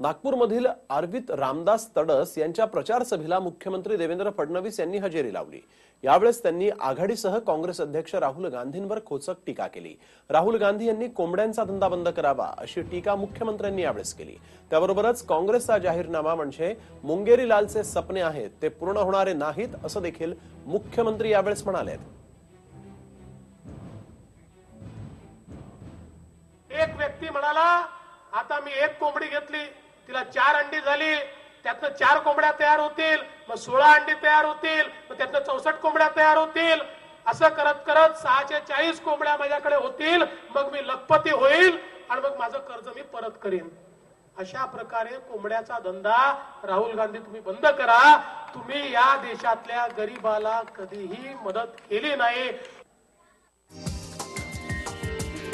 नागपूरमधील आरवित रामदास तडस यांच्या प्रचार सभेला मुख्यमंत्री देवेंद्र फडणवीस यांनी हजेरी लावली. यावेळेस त्यांनी आघाडीसह काँग्रेस अध्यक्ष राहुल गांधींवर खोचक टीका केली. राहुल गांधी यांनी कोंबड्यांचा धंदा बंद करावा अशी टीका मुख्यमंत्र्यांनी यावेळेस केली. त्याबरोबरच काँग्रेसचा जाहीरनामा म्हणजे मुंगेरी लालचे सपने आहेत ते पूर्ण होणारे नाहीत असं देखील मुख्यमंत्री यावेळेस म्हणाले एक व्यक्ती म्हणाला आता मी एक कोंबडी घेतली तिला चार अंडी झाली. त्यातनं चार कोंबड्या तयार होतील. मग सोळा अंडी तयार होतील. मग त्यातनं चौसष्ट कोंबड्या तयार होतील. असं करत करत सहाशे चाळीस कोंबड्या माझ्याकडे होतील. मग मी लखपती होईल आणि मग माझं कर्ज मी परत करीन. अशा प्रकारे कोंबड्याचा धंदा राहुल गांधी तुम्ही बंद करा. तुम्ही या देशातल्या गरीबाला कधीही मदत केली नाही.